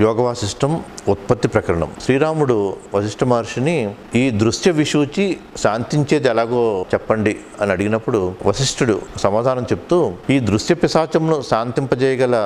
యోగ వాసిష్టం ఉత్పత్తి ప్రకరణం. శ్రీరాముడు వశిష్ఠ మహర్షిని ఈ దృశ్య విషూచి శాంతించేది ఎలాగో చెప్పండి అని అడిగినప్పుడు వశిష్ఠుడు సమాధానం చెప్తూ ఈ దృశ్య పిశాచమును శాంతింపజేయగల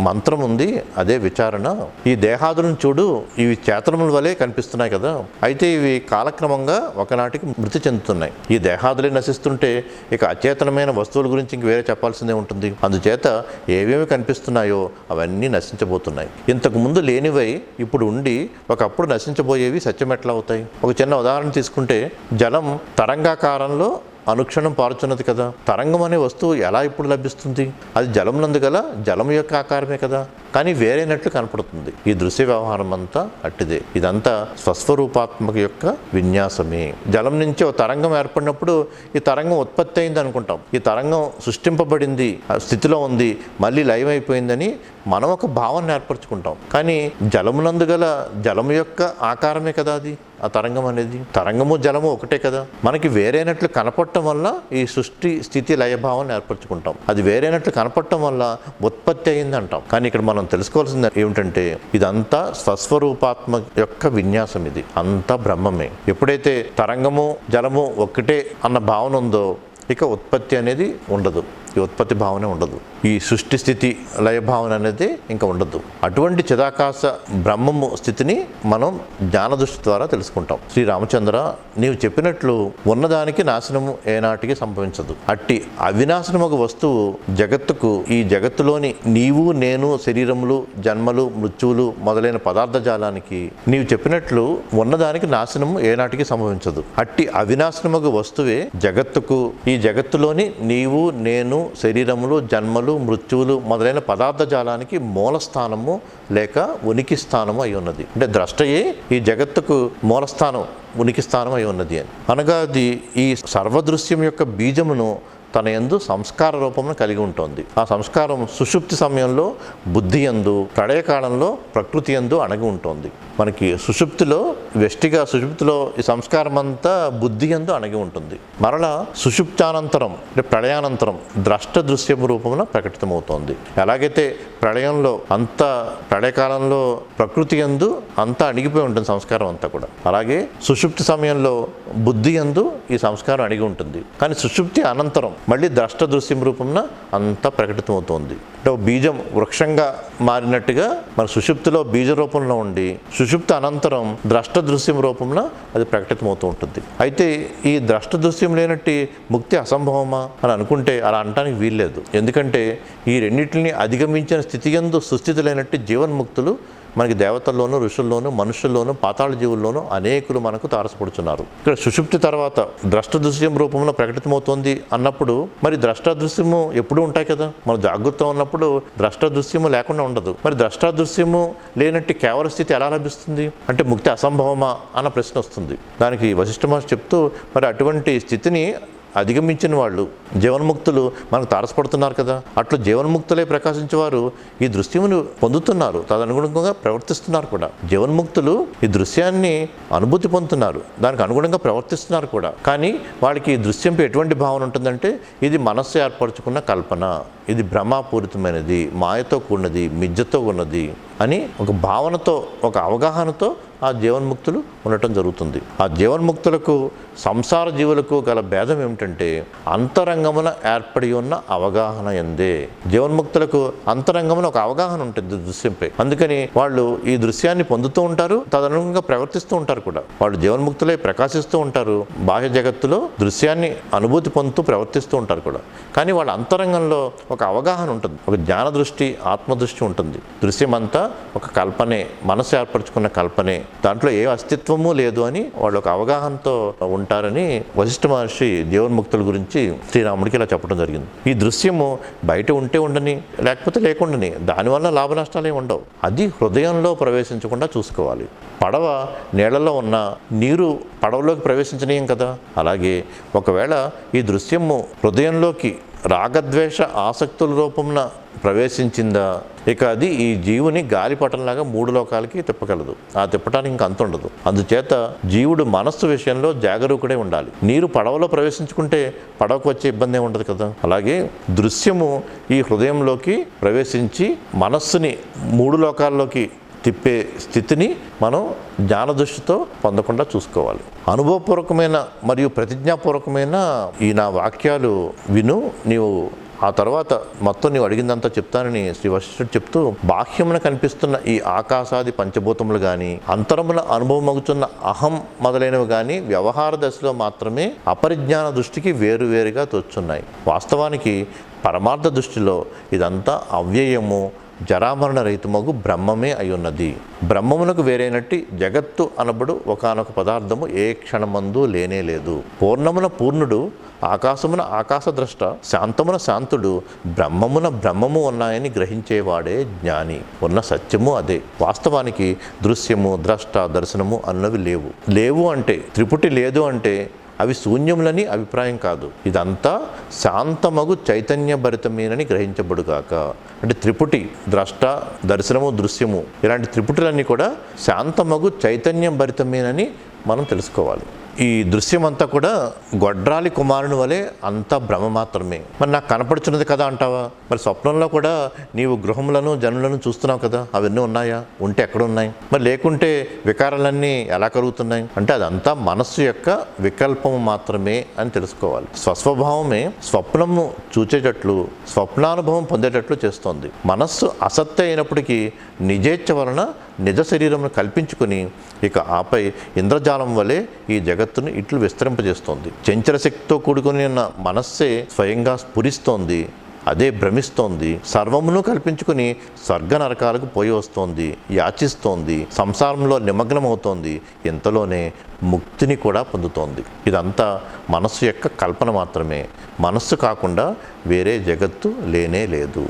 మంత్రం ఉంది అదే విచారణ. ఈ దేహాదులను చూడు ఇవి చేతనముల వలె కనిపిస్తున్నాయి కదా. అయితే ఇవి కాలక్రమంగా ఒకనాటికి మృతి చెందుతున్నాయి. ఈ దేహాదులే నశిస్తుంటే ఇక అచేతనమైన వస్తువుల గురించి ఇంక వేరే చెప్పాల్సిందే ఉంటుంది. అందుచేత ఏవేమి కనిపిస్తున్నాయో అవన్నీ నశించబోతున్నాయి. ఇంతకు ముందు లేనివై ఇప్పుడు ఉండి ఒకప్పుడు నశించబోయేవి సత్యం ఎట్లా అవుతాయి? ఒక చిన్న ఉదాహరణ తీసుకుంటే జలం తరంగాకారంలో అనుక్షణం పారుచున్నది కదా. తరంగం అనే వస్తువు ఎలా ఇప్పుడు లభిస్తుంది? అది జలం నందు గల జలం యొక్క ఆకారమే కదా. కానీ వేరేనట్లు కనపడుతుంది. ఈ దృశ్య వ్యవహారం అంతా అట్టిదే. ఇదంతా స్వస్వరూపాత్మక యొక్క విన్యాసమే. జలం నుంచి ఒక తరంగం ఏర్పడినప్పుడు ఈ తరంగం ఉత్పత్తి అయింది అనుకుంటాం. ఈ తరంగం సృష్టింపబడింది ఆ స్థితిలో ఉంది మళ్ళీ లయం అయిపోయిందని మనం ఒక భావన ఏర్పరచుకుంటాం. కానీ జలమునందు గల జలము యొక్క ఆకారమే కదా అది ఆ తరంగం అనేది? తరంగము జలము ఒకటే కదా. మనకి వేరేనట్లు కనపడటం వల్ల ఈ సృష్టి స్థితి లయభావాన్ని ఏర్పరచుకుంటాం. అది వేరేనట్లు కనపడటం వల్ల ఉత్పత్తి అయింది అంటాం కానీ ఇక్కడ మనం మనం తెలుసుకోవాల్సింది ఏమిటంటే ఇదంతా స్వస్వరూపాత్మ యొక్క విన్యాసం ఇది. అంతా బ్రహ్మమే. ఎప్పుడైతే తరంగము జలము ఒక్కటే అన్న భావన ఉందో ఇక ఉత్పత్తి అనేది ఉండదు. ఈ ఉత్పత్తి భావన ఉండదు. ఈ సృష్టి స్థితి లయ భావన అనేది ఇంకా ఉండదు. అటువంటి చిదాకాశ బ్రహ్మము స్థితిని మనం జ్ఞాన దృష్టి ద్వారా తెలుసుకుంటాం. శ్రీ రామచంద్ర నీవు చెప్పినట్లు ఉన్నదానికి నాశనము ఏనాటికి సంభవించదు. అట్టి అవినాశనమగు వస్తువు జగత్తుకు ఈ జగత్తులోని నీవు నేను శరీరములు జన్మలు మృత్యువులు మొదలైన పదార్థ జాలానికి నీవు చెప్పినట్లు ఉన్నదానికి నాశనము ఏనాటికి సంభవించదు. అట్టి అవినాశనమగు వస్తువే జగత్తుకు ఈ జగత్తులోని నీవు నేను శరీరములు జన్మలు మృత్యువులు మొదలైన పదార్థ జాలానికి మూల స్థానము లేక ఉనికి స్థానము అయి ఉన్నది. అంటే ద్రష్టయే ఈ జగత్తుకు మూలస్థానం ఉనికి స్థానం అయి ఉన్నది అని. అనగా అది ఈ సర్వదృశ్యం యొక్క బీజమును తన యందు సంస్కార రూపమును కలిగి ఉంటుంది. ఆ సంస్కారం సుషుప్తి సమయంలో బుద్ధి యందు ప్రళయకాలంలో ప్రకృతి యందు అణగి ఉంటుంది. మనకి సుషుప్తిలో వెష్టిగా సుషుప్తిలో ఈ సంస్కారం అంతా బుద్ధి యందు అణగి ఉంటుంది. మరలా సుషుప్తానంతరం అంటే ప్రళయానంతరం ద్రష్ట దృశ్యము రూపమున ప్రకటితమవుతోంది. ఎలాగైతే ప్రళయంలో అంత ప్రళయకాలంలో ప్రకృతి యందు అంతా అణిగిపోయి ఉంటుంది సంస్కారం అంతా కూడా. అలాగే సుషుప్తి సమయంలో బుద్ధి యందు ఈ సంస్కారం అణిగి ఉంటుంది. కానీ సుషుప్తి అనంతరం మళ్ళీ ద్రష్ట దృశ్యం రూపంన అంతా ప్రకటితమవుతోంది. అంటే బీజం వృక్షంగా మారినట్టుగా మన సుషుప్తిలో బీజ రూపంలో ఉండి సుషుప్తి అనంతరం ద్రష్ట దృశ్యం రూపంలో అది ప్రకటితమవుతూ ఉంటుంది. అయితే ఈ ద్రష్ట దృశ్యం లేనట్టి ముక్తి అసంభవమా అని అనుకుంటే అలా అనటానికి వీల్లేదు. ఎందుకంటే ఈ రెండింటిని అధిగమించిన స్థితి ఎందు సుస్థితులైనట్టు జీవన్ముక్తులు మనకి దేవతల్లోనూ ఋషుల్లోనూ మనుషుల్లోనూ పాతాళ జీవుల్లోనూ అనేకులు మనకు తారసపడుతున్నారు ఇక్కడ సుషుప్తి తర్వాత ద్రష్ట దృశ్యం రూపంలో ప్రకటితమవుతోంది అన్నప్పుడు మరి ద్రష్ట దృశ్యము ఎప్పుడు ఉంటాయి కదా? మనం జాగ్రత్త ఉన్నప్పుడు ద్రష్ట దృశ్యము లేకుండా ఉండదు. మరి ద్రష్ట దృశ్యము లేనట్టు కేవల స్థితి ఎలా లభిస్తుంది? అంటే ముక్తి అసంభవమా? అన్న ప్రశ్న వస్తుంది. దానికి వశిష్ఠ మహర్షి చెప్తూ మరి అటువంటి స్థితిని అధిగమించిన వాళ్ళు జీవన్ముక్తులు మనకు తారసపడుతున్నారు కదా. అట్లు జీవన్ముక్తులే ప్రకాశించేవారు ఈ దృశ్యమును పొందుతున్నారు. తదనుగుణంగా ప్రవర్తిస్తున్నారు కూడా. జీవన్ముక్తులు ఈ దృశ్యాన్ని అనుభూతి పొందుతున్నారు. దానికి అనుగుణంగా ప్రవర్తిస్తున్నారు కూడా. కానీ వాళ్ళకి ఈ దృశ్యంపై ఎటువంటి భావన ఉంటుందంటే ఇది మనస్సు ఏర్పరచుకున్న కల్పన. ఇది భ్రమాపూరితమైనది మాయతో కూడినది మిజ్జతో ఉన్నది అని ఒక భావనతో ఒక అవగాహనతో ఆ జీవన్ముక్తులు ఉండటం జరుగుతుంది. ఆ జీవన్ముక్తులకు సంసార జీవులకు గల భేదం ఏమిటంటే అంతరంగమున ఏర్పడి ఉన్న అవగాహన ఎందే. జీవన్ముక్తులకు అంతరంగమున ఒక అవగాహన ఉంటుంది దృశ్యంపై. అందుకని వాళ్ళు ఈ దృశ్యాన్ని పొందుతూ ఉంటారు తదనుగుణంగా ప్రవర్తిస్తూ ఉంటారు కూడా. వాళ్ళు జీవన్ముక్తులై ప్రకాశిస్తూ ఉంటారు బాహ్య జగత్తులో దృశ్యాన్ని అనుభూతి పొందుతూ ప్రవర్తిస్తూ ఉంటారు కూడా. కానీ వాళ్ళ అంతరంగంలో ఒక అవగాహన ఉంటుంది ఒక జ్ఞాన దృష్టి ఆత్మదృష్టి ఉంటుంది. దృశ్యం అంతా ఒక కల్పనే మనసు ఏర్పరచుకున్న కల్పనే. దాంట్లో ఏ అస్తిత్వము లేదు అని వాళ్ళు ఒక అవగాహనతో ఉంటారని వశిష్ఠ మహర్షి దేవన్ముక్తుల గురించి శ్రీరాముడికి ఇలా చెప్పడం జరిగింది. ఈ దృశ్యము బయట ఉంటే ఉండని లేకపోతే లేకుండాని దానివల్ల లాభ నష్టాలు ఏమి ఉండవు. అది హృదయంలో ప్రవేశించకుండా చూసుకోవాలి. పడవ నీళ్ళలో ఉన్న నీరు పడవలోకి ప్రవేశించనీయం కదా? అలాగే ఒకవేళ ఈ దృశ్యము హృదయంలోకి రాగద్వేష ఆసక్తుల రూపంన ప్రవేశించిందా? ఇక అది ఈ జీవుని గాలిపటంలాగా మూడు లోకాలకి తిప్పగలదు. ఆ తిప్పటానికి ఇంక అంత ఉండదు. అందుచేత జీవుడు మనస్సు విషయంలో జాగరూకుడే ఉండాలి. నీరు పడవలో ప్రవేశించుకుంటే పడవకు వచ్చే ఇబ్బంది ఉండదు కదా? అలాగే దృశ్యము ఈ హృదయంలోకి ప్రవేశించి మనస్సుని మూడు లోకాల్లోకి తిప్పే స్థితిని మనం జ్ఞాన దృష్టితో పొందకుండా చూసుకోవాలి. అనుభవపూర్వకమైన మరియు ప్రతిజ్ఞాపూర్వకమైన ఈ నా వాక్యాలు విను. నీవు ఆ తర్వాత మొత్తం నీవు అడిగిందంతా చెప్తానని శ్రీ వశిష్ఠుడు చెప్తూ బాహ్యమున కనిపిస్తున్న ఈ ఆకాశాది పంచభూతములు కానీ అంతరమున అనుభవమగుతున్న అహం మొదలైనవి కానీ వ్యవహార దశలో మాత్రమే అపరిజ్ఞాన దృష్టికి వేరువేరుగా తోచున్నాయి. వాస్తవానికి పరమార్థ దృష్టిలో ఇదంతా అవ్యయము జరామరణ రహితమగు బ్రహ్మమే అయి ఉన్నది బ్రహ్మమునకు వేరైనట్టి జగత్తు అనబడు ఒకానొక పదార్థము ఏ క్షణమందు లేనే లేదు. పూర్ణమున పూర్ణుడు ఆకాశమున ఆకాశద్రష్ట శాంతమున శాంతుడు బ్రహ్మమున బ్రహ్మము ఉన్నాయని గ్రహించేవాడే జ్ఞాని. ఉన్న సత్యము అదే. వాస్తవానికి దృశ్యము ద్రష్ట దర్శనము అన్నవి లేవు. లేవు అంటే త్రిపుటి లేదు అంటే అవి శూన్యములని అభిప్రాయం కాదు. ఇదంతా శాంతమగు చైతన్యభరితమేనని గ్రహించబడుగాక. అంటే త్రిపుటి ద్రష్ట దర్శనము దృశ్యము ఇలాంటి త్రిపుటులన్నీ కూడా శాంతమగు చైతన్యభరితమేనని మనం తెలుసుకోవాలి. ఈ దృశ్యం అంతా కూడా గొడ్రాలి కుమారుని వలె అంతా భ్రమ మాత్రమే. మరి నాకు కనపడుచున్నది కదా అంటావా? మరి స్వప్నంలో కూడా నీవు గృహములను జనులను చూస్తున్నావు కదా? అవన్నీ ఉన్నాయా? ఉంటే ఎక్కడ ఉన్నాయి మరి లేకుంటే వికారాలన్నీ ఎలా కలుగుతున్నాయి అంటే అదంతా మనస్సు యొక్క వికల్పము మాత్రమే అని తెలుసుకోవాలి. స్వస్వభావమే స్వప్నము చూచేటట్లు స్వప్నానుభవం పొందేటట్లు చేస్తోంది. మనస్సు అసత్య అయినప్పటికీ నిజేచ్ఛ వలన నిజ శరీరమును కల్పించుకుని ఇక ఆపై ఇంద్రజాలం వలె ఈ జగత్తును ఇట్లు విస్తరింపజేస్తోంది. చంచల శక్తితో కూడుకుని ఉన్న మనస్సే స్వయంగా స్ఫురిస్తోంది అదే భ్రమిస్తోంది. సర్వమును కల్పించుకుని స్వర్గ నరకాలకు పోయి వస్తోంది యాచిస్తోంది సంసారంలో నిమగ్నమవుతోంది ఇంతలోనే ముక్తిని కూడా పొందుతోంది. ఇదంతా మనస్సు యొక్క కల్పన మాత్రమే. మనస్సు కాకుండా వేరే జగత్తు లేనే లేదు.